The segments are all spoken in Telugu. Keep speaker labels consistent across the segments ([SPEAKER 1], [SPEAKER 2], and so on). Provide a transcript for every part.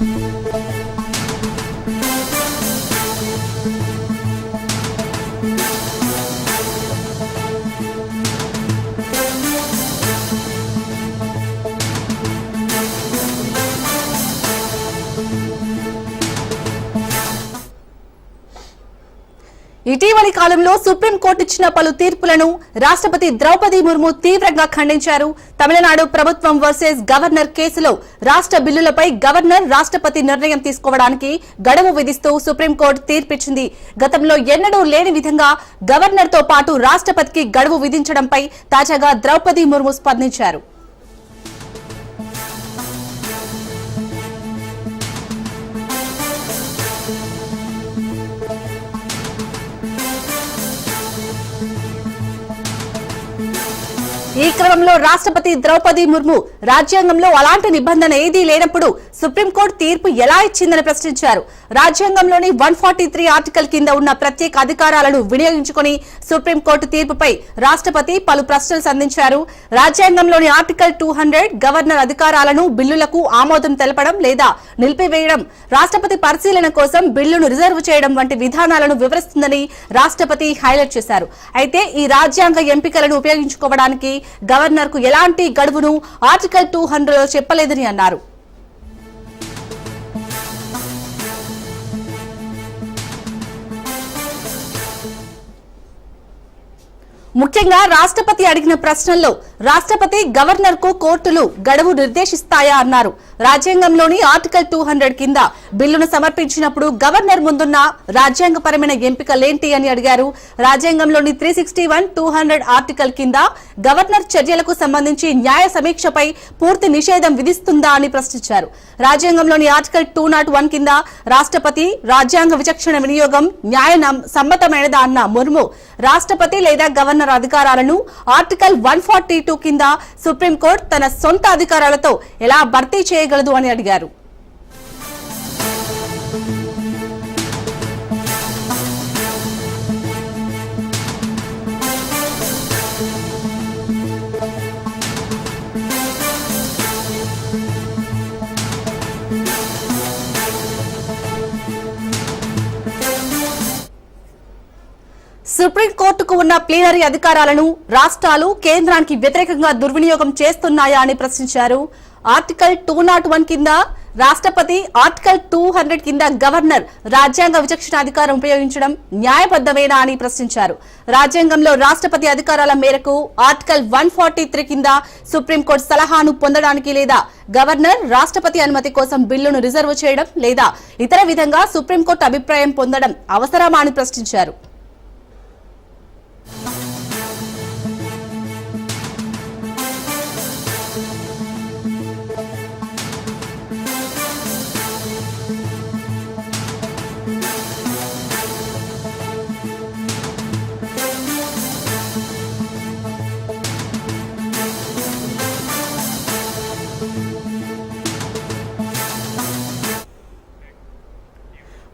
[SPEAKER 1] Thank you. ఇటీవలి కాలంలో సుప్రీంకోర్టు ఇచ్చిన పలు తీర్పులను రాష్ట్రపతి ద్రౌపది ముర్ము తీవ్రంగా ఖండించారు. తమిళనాడు ప్రభుత్వం వర్సెస్ గవర్నర్ కేసులో రాష్ట్ర బిల్లులపై గవర్నర్ రాష్ట్రపతి నిర్ణయం తీసుకోవడానికి గడువు విధిస్తూ సుప్రీంకోర్టు తీర్పిచ్చింది. గతంలో ఎన్నడూ లేని విధంగా గవర్నర్తో పాటు రాష్ట్రపతికి గడువు విధించడంపై తాజాగా ద్రౌపది ముర్ము స్పందించారు. ఈ క్రమంలో రాష్ట్రపతి ద్రౌపది ముర్ము రాజ్యాంగంలో అలాంటి నిబంధన ఏదీ లేనప్పుడు సుప్రీంకోర్టు తీర్పు ఎలా ఇచ్చిందని ప్రశ్నించారు. రాజ్యాంగంలోని వన్ ఫార్టీ త్రీ ఆర్టికల్ కింద ఉన్న ప్రత్యేక అధికారాలను వినియోగించుకుని సుప్రీంకోర్టు తీర్పుపై రాష్ట్రపతి పలు ప్రశ్నలు సంధించారు. రాజ్యాంగంలోని ఆర్టికల్ టూ హండ్రెడ్ గవర్నర్ అధికారాలను బిల్లులకు ఆమోదం తెలపడం లేదా నిలిపివేయడం రాష్ట్రపతి పరిశీలన కోసం బిల్లును రిజర్వ్ చేయడం వంటి విధానాలను వివరిస్తుందని రాష్ట్రపతి హైలైట్ చేశారు. అయితే ఈ రాజ్యాంగ ఎంపికలను ఉపయోగించుకోవడానికి గవర్నర్కు ఎలాంటి గడువును ఆర్టికల్ టూ హండ్రెడ్లో చెప్పలేదని అన్నారు. ముఖ్యంగా రాష్ట్రపతి అడిగిన ప్రశ్నల్లో రాష్ట్రపతి గవర్నర్కు కోర్టులు గడువు నిర్దేశిస్తాయా అన్నారు. రాజ్యాంగంలోని ఆర్టికల్ టూ హండ్రెడ్ కింద బిల్లును సమర్పించినప్పుడు గవర్నర్ ముందున్న రాజ్యాంగపరమైన ఎంపికలేంటి అని అడిగారు. రాజ్యాంగంలోని three sixty one two hundred article కింద గవర్నర్ చర్యలకు సంబంధించి న్యాయ సమీక్షపై పూర్తి నిషేధం విధిస్తుందా అని ప్రశ్నించారు. రాజ్యాంగంలోని ఆర్టికల్ టూ నాట్ వన్ కింద రాష్ట్రపతి రాజ్యాంగ విచక్షణ వినియోగం న్యాయ సమ్మతమైనదా అన్న ముర్ము. రాష్ట్రపతి లేదా గవర్నర్ అధికారాలను ఆర్టికల్ వన్ ఫార్టీ టూ కింద సుప్రీంకోర్టు తన సొంత అధికారాలతో ఎలా భర్తీ చేయగలదు అని అడిగారు. సుప్రీంకోర్టుకు ఉన్న ప్లీనరీ అధికారాలను రాష్ట్రాలు కేంద్రానికి వ్యతిరేకంగా దుర్వినియోగం చేస్తున్నాయా అని ప్రశ్నించారు. ఆర్టికల్ టూ నాట్ వన్ కింద రాష్ట్రపతి ఆర్టికల్ టూ హండ్రెడ్ కింద గవర్నర్ రాజ్యాంగ విచక్షణ అధికారం ఉపయోగించడం న్యాయబద్దమేనా అని ప్రశ్నించారు. రాజ్యాంగంలో రాష్ట్రపతి అధికారాల మేరకు ఆర్టికల్ వన్ ఫార్టీ త్రీ కింద సుప్రీంకోర్టు సలహాను పొందడానికి లేదా గవర్నర్ రాష్ట్రపతి అనుమతి కోసం బిల్లును రిజర్వ్ చేయడం లేదా ఇతర విధంగా సుప్రీంకోర్టు అభిప్రాయం పొందడం అవసరమా అని ప్రశ్నించారు.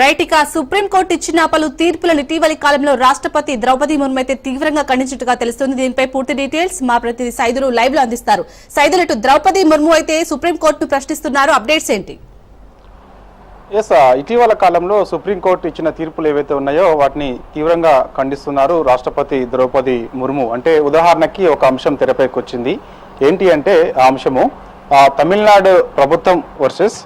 [SPEAKER 1] రైట్ సుప్రీంకోర్టు ఇచ్చిన పలు తీర్పులను ఇటీవలి కాలంలో రాష్ట్రపతి ద్రౌపది ముర్ము అయితే తీవ్రంగా ఖండించినట్టుగా తెలుస్తుంది. దీనిపై పూర్తి డీటెయిల్స్ మా ప్రతినిధి సైదులు లైవ్లో అందిస్తారు. సైదులు ఇటు ద్రౌపది ముర్ము అయితే సుప్రీంకోర్టును ప్రశ్నిస్తున్నారు. అప్డేట్స్ ఏంటి?
[SPEAKER 2] ఎస్ ఇటీవల కాలంలో సుప్రీంకోర్టు ఇచ్చిన తీర్పులు ఏవైతే ఉన్నాయో వాటిని తీవ్రంగా ఖండిస్తున్నారు రాష్ట్రపతి ద్రౌపది ముర్ము. అంటే ఉదాహరణకి ఒక అంశం తెరపైకి వచ్చింది. ఏంటి అంటే ఆ అంశము తమిళనాడు ప్రభుత్వం వర్సెస్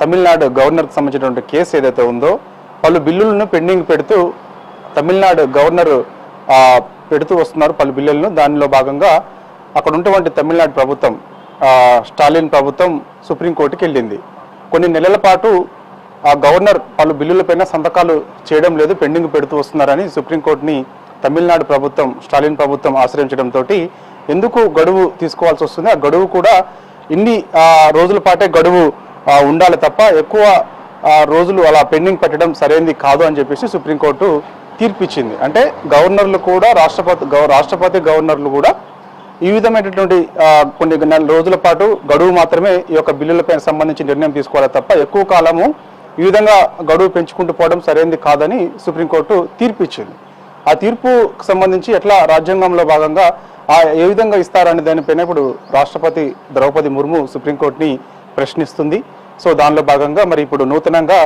[SPEAKER 2] తమిళనాడు గవర్నర్కి సంబంధించినటువంటి కేసు ఏదైతే ఉందో పలు బిల్లులను పెండింగ్ పెడుతూ తమిళనాడు గవర్నర్ పెడుతూ వస్తున్నారు పలు బిల్లులను. దానిలో భాగంగా అక్కడ ఉన్నటువంటి తమిళనాడు ప్రభుత్వం స్టాలిన్ ప్రభుత్వం సుప్రీంకోర్టుకి వెళ్ళింది. కొన్ని నెలల పాటు ఆ గవర్నర్ పలు బిల్లులపైన సంతకాలు చేయడం లేదు పెండింగ్ పెడుతూ వస్తున్నారని సుప్రీంకోర్టుని తమిళనాడు ప్రభుత్వం స్టాలిన్ ప్రభుత్వం ఆశ్రయించడంతో ఎందుకు గడువు తీసుకోవాల్సి వస్తుంది? ఆ గడువు కూడా ఇన్ని రోజుల పాటే గడువు ఉండాలి తప్ప ఎక్కువ రోజులు అలా పెండింగ్ పెట్టడం సరైనది కాదు అని చెప్పేసి సుప్రీంకోర్టు తీర్పిచ్చింది. అంటే గవర్నర్లు కూడా రాష్ట్రపతి రాష్ట్రపతి గవర్నర్లు కూడా ఈ విధమైనటువంటి కొన్ని నెల రోజుల పాటు గడువు మాత్రమే ఈ యొక్క బిల్లులపై సంబంధించి నిర్ణయం తీసుకోవాలి తప్ప ఎక్కువ కాలము ఈ విధంగా గడువు పెంచుకుంటూ పోవడం సరైనది కాదని సుప్రీంకోర్టు తీర్పు ఇచ్చింది ఆ తీర్పుకు సంబంధించి ఎట్లా రాజ్యాంగంలో భాగంగా ఆ ఏ విధంగా ఇస్తారనే దానిపైన ఇప్పుడు రాష్ట్రపతి ద్రౌపది ముర్ము సుప్రీంకోర్టుని ప్రశ్నిస్తుంది. సో దానిలో భాగంగా మరి ఇప్పుడు నూతనంగా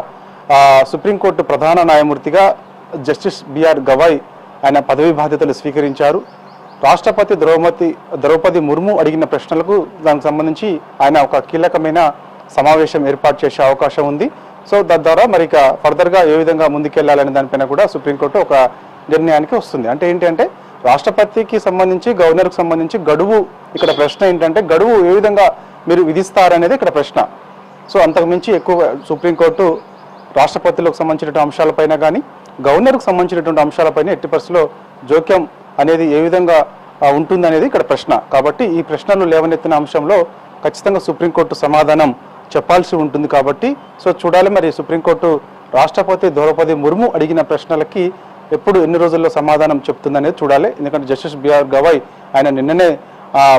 [SPEAKER 2] సుప్రీంకోర్టు ప్రధాన న్యాయమూర్తిగా జస్టిస్ బిఆర్ గవాయ్ ఆయన పదవి బాధ్యతలు స్వీకరించారు. రాష్ట్రపతి ద్రౌపది ద్రౌపది ముర్ము అడిగిన ప్రశ్నలకు దానికి సంబంధించి ఆయన ఒక కీలకమైన సమావేశం ఏర్పాటు చేసే అవకాశం ఉంది. సో తద్వారా మరి ఇక ఫర్దర్గా ఏ విధంగా ముందుకెళ్ళాలనే దానిపైన కూడా సుప్రీంకోర్టు ఒక నిర్ణయానికి వస్తుంది. అంటే ఏంటంటే రాష్ట్రపతికి సంబంధించి గవర్నర్కి సంబంధించి గడువు ఇక్కడ ప్రశ్న ఏంటంటే గడువు ఏ విధంగా మీరు విధిస్తారనేది ఇక్కడ ప్రశ్న. సో అంతకుమించి ఎక్కువ సుప్రీంకోర్టు రాష్ట్రపతిలకు సంబంధించినటువంటి అంశాలపైన కానీ గవర్నర్కు సంబంధించినటువంటి అంశాలపైన ఎట్టి పరిస్థితిలో జోక్యం అనేది ఏ విధంగా ఉంటుందనేది ఇక్కడ ప్రశ్న. కాబట్టి ఈ ప్రశ్నలు లేవనెత్తిన అంశంలో ఖచ్చితంగా సుప్రీంకోర్టు సమాధానం చెప్పాల్సి ఉంటుంది కాబట్టి సో చూడాలి మరి సుప్రీంకోర్టు రాష్ట్రపతి ద్రౌపది ముర్ము అడిగిన ప్రశ్నలకి ఎప్పుడు ఎన్ని రోజుల్లో సమాధానం చెప్తుందనేది చూడాలి. ఎందుకంటే జస్టిస్ బిఆర్ గవాయ్ ఆయన నిన్ననే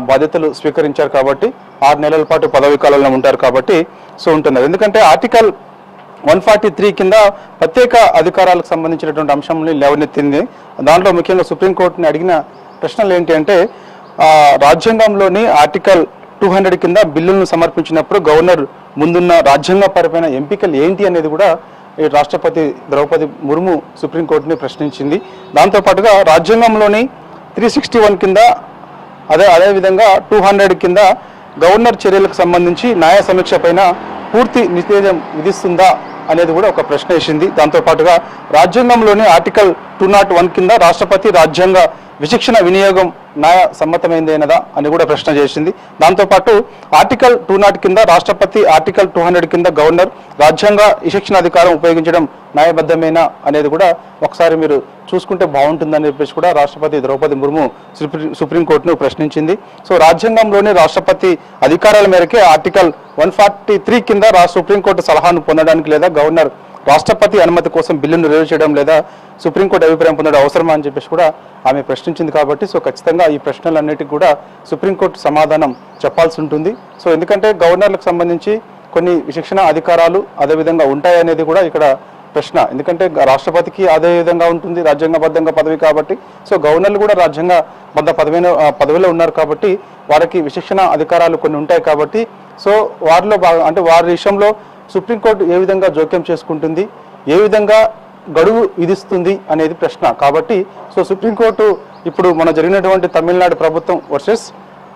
[SPEAKER 2] బాధ్యతలు స్వీకరించారు కాబట్టి ఆరు నెలల పాటు పదవి కాలంలో ఉంటారు కాబట్టి సో ఉంటున్నారు ఎందుకంటే ఆర్టికల్ వన్ ఫార్టీ త్రీ కింద ప్రత్యేక అధికారాలకు సంబంధించినటువంటి అంశంని లేవనెత్తింది. దాంట్లో ముఖ్యంగా సుప్రీంకోర్టుని అడిగిన ప్రశ్నలు ఏంటి అంటే రాజ్యాంగంలోని ఆర్టికల్ టూ హండ్రెడ్ కింద బిల్లులను సమర్పించినప్పుడు గవర్నర్ ముందున్న రాజ్యాంగ పరమైన ఎంపికలు ఏంటి అనేది కూడా ఈ రాష్ట్రపతి ద్రౌపది ముర్ము సుప్రీంకోర్టుని ప్రశ్నించింది. దాంతోపాటుగా రాజ్యాంగంలోని త్రీ సిక్స్టీ వన్ కింద అదే అదేవిధంగా టూ హండ్రెడ్ కింద గవర్నర్ చర్యలకు సంబంధించి న్యాయ సమీక్ష పైన పూర్తి నిషేధం విధిస్తుందా అనేది కూడా ఒక ప్రశ్న వేసింది. దాంతోపాటుగా రాజ్యాంగంలోని ఆర్టికల్ టూ నాట్ వన్ కింద రాష్ట్రపతి రాజ్యాంగ విచక్షణ వినియోగం న్యాయ సమ్మతమైందేనదా అని కూడా ప్రశ్న చేసింది. దాంతోపాటు ఆర్టికల్ టూ నాట్ కింద రాష్ట్రపతి ఆర్టికల్ టూ హండ్రెడ్ కింద గవర్నర్ రాజ్యాంగ విచక్షణ అధికారం ఉపయోగించడం న్యాయబద్ధమేనా అనేది కూడా ఒకసారి మీరు చూసుకుంటే బాగుంటుందని చెప్పేసి కూడా రాష్ట్రపతి ద్రౌపది ముర్ము సుప్రీం సుప్రీంకోర్టును ప్రశ్నించింది. సో రాజ్యాంగంలోని రాష్ట్రపతి అధికారాల మేరకే ఆర్టికల్ వన్ ఫార్టీ త్రీ కింద సుప్రీంకోర్టు సలహాను పొందడానికి లేదా గవర్నర్ రాష్ట్రపతి అనుమతి కోసం బిల్లును రిలీజ్ చేయడం లేదా సుప్రీంకోర్టు అభిప్రాయం పొందడం అవసరమా అని చెప్పేసి కూడా ఆమె ప్రశ్నించింది కాబట్టి సో ఖచ్చితంగా ఈ ప్రశ్నలన్నిటికీ కూడా సుప్రీంకోర్టు సమాధానం చెప్పాల్సి ఉంటుంది. సో ఎందుకంటే గవర్నర్లకు సంబంధించి కొన్ని శిక్షణ అధికారాలు అదేవిధంగా ఉంటాయనేది కూడా ఇక్కడ ప్రశ్న. ఎందుకంటే రాష్ట్రపతికి అదే విధంగా ఉంటుంది రాజ్యాంగబద్ధంగా పదవి కాబట్టి. సో గవర్నర్లు కూడా రాజ్యాంగబద్ధ పదవిలో ఆ, పదవిలో ఉన్నారు కాబట్టి వారికి విశిక్షణ అధికారాలు కొన్ని ఉంటాయి కాబట్టి సో వారిలో భాగం అంటే వారి విషయంలో సుప్రీంకోర్టు ఏ విధంగా జోక్యం చేసుకుంటుంది ఏ విధంగా గడువు విధిస్తుంది అనేది ప్రశ్న. కాబట్టి సో సుప్రీంకోర్టు ఇప్పుడు మన జరిగినటువంటి తమిళనాడు ప్రభుత్వం వర్సెస్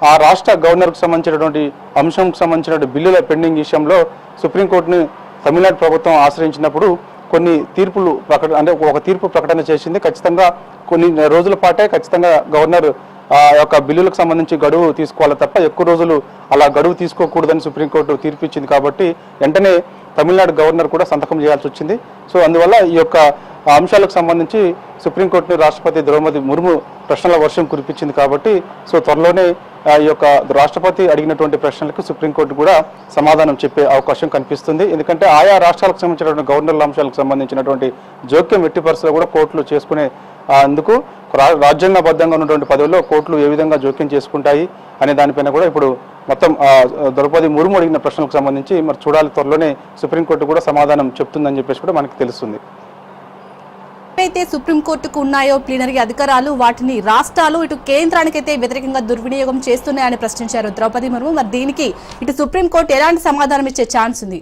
[SPEAKER 2] ఆ రాష్ట్ర గవర్నర్కు సంబంధించినటువంటి అంశంకు సంబంధించినటువంటి బిల్లుల పెండింగ్ విషయంలో సుప్రీంకోర్టుని తమిళనాడు ప్రభుత్వం ఆశ్రయించినప్పుడు కొన్ని తీర్పులు ప్రకట అంటే ఒక తీర్పు ప్రకటన చేసింది. ఖచ్చితంగా కొన్ని రోజుల పాటే ఖచ్చితంగా గవర్నర్ ఆ యొక్క బిల్లులకు సంబంధించి గడువు తీసుకోవాలి తప్ప ఎక్కువ రోజులు అలా గడువు తీసుకోకూడదని సుప్రీంకోర్టు తీర్పిచ్చింది కాబట్టి వెంటనే తమిళనాడు గవర్నర్ కూడా సంతకం చేయాల్సి వచ్చింది. సో అందువల్ల ఈ యొక్క అంశాలకు సంబంధించి సుప్రీంకోర్టును రాష్ట్రపతి ద్రౌపది ముర్ము ప్రశ్నల వర్షం కురిపించింది కాబట్టి సో త్వరలోనే ఈ యొక్క రాష్ట్రపతి అడిగినటువంటి ప్రశ్నలకు సుప్రీంకోర్టు కూడా సమాధానం చెప్పే అవకాశం కనిపిస్తుంది. ఎందుకంటే ఆయా రాష్ట్రాలకు సంబంధించినటువంటి గవర్నర్ల అంశాలకు సంబంధించినటువంటి జోక్యం ఎట్టి పరిస్థితులు కూడా కోర్టులు చేసుకునే అందుకు రాజ్యాంగబద్ధంగా ఉన్నటువంటి పదవిలో కోర్టులు ఏ విధంగా జోక్యం చేసుకుంటాయి అనే దానిపైన కూడా ఇప్పుడు మొత్తం ద్రౌపది ముర్ము అడిగిన ప్రశ్నలకు సంబంధించి మరి చూడాలి త్వరలోనే సుప్రీంకోర్టు కూడా సమాధానం చెప్తుందని చెప్పేసి కూడా మనకి తెలుస్తుంది.
[SPEAKER 1] ఏవైతే సుప్రీంకోర్టుకు ఉన్నాయో ప్లీనరీ అధికారాలు వాటిని రాష్ట్రాలు ఇటు కేంద్రానికైతే వ్యతిరేకంగా దుర్వినియోగం చేస్తున్నాయని ప్రశ్నించారు ద్రౌపది ముర్ము. మరి దీనికి ఇటు సుప్రీంకోర్టు ఎలాంటి సమాధానం ఇచ్చే ఛాన్స్ ఉంది?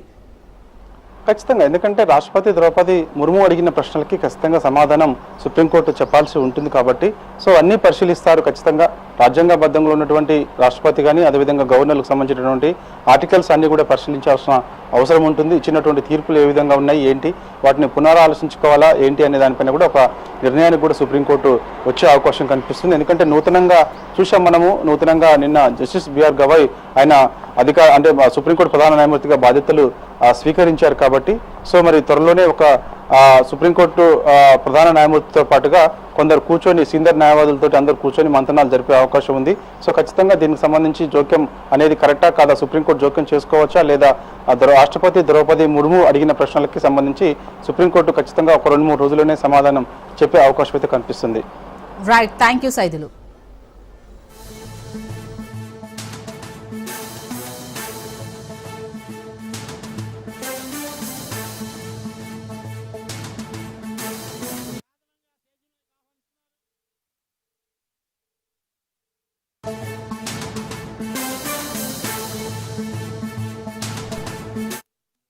[SPEAKER 2] ఖచ్చితంగా. ఎందుకంటే రాష్ట్రపతి ద్రౌపది ముర్ము అడిగిన ప్రశ్నలకి ఖచ్చితంగా సమాధానం సుప్రీంకోర్టు చెప్పాల్సి ఉంటుంది కాబట్టి. సో అన్నీ పరిశీలిస్తారు ఖచ్చితంగా. రాజ్యాంగబద్ధంగా ఉన్నటువంటి రాష్ట్రపతి కానీ అదేవిధంగా గవర్నర్లకు సంబంధించినటువంటి ఆర్టికల్స్ అన్ని కూడా పరిశీలించాల్సిన అవసరం ఉంటుంది. ఇచ్చినటువంటి తీర్పులు ఏ విధంగా ఉన్నాయి ఏంటి వాటిని పునరాలోచించుకోవాలా ఏంటి అనే దానిపైన కూడా ఒక నిర్ణయానికి కూడా సుప్రీంకోర్టు వచ్చే అవకాశం కనిపిస్తుంది. ఎందుకంటే నూతనంగా చూసాం మనము నూతనంగా నిన్న జస్టిస్ బిఆర్ గవాయ్ ఆయన అధికార అంటే మా సుప్రీంకోర్టు ప్రధాన న్యాయమూర్తిగా బాధ్యతలు స్వీకరించారు కాబట్టి. సో మరి త్వరలోనే ఒక సుప్రీంకోర్టు ప్రధాన న్యాయమూర్తితో పాటుగా కొందరు కూర్చొని సీనియర్ న్యాయవాదులతో అందరు కూర్చొని మంతనాలు జరిపే అవకాశం ఉంది. సో ఖచ్చితంగా దీనికి సంబంధించి జోక్యం అనేది కరెక్టా కాదా? సుప్రీంకోర్టు జోక్యం చేసుకోవచ్చా? లేదా రాష్ట్రపతి ద్రౌపది ముర్ము అడిగిన ప్రశ్నలకి సంబంధించి సుప్రీంకోర్టు ఖచ్చితంగా ఒక రెండు మూడు రోజుల్లోనే సమాధానం చెప్పే అవకాశం అయితే కనిపిస్తుంది.
[SPEAKER 1] Right thank you Saidulu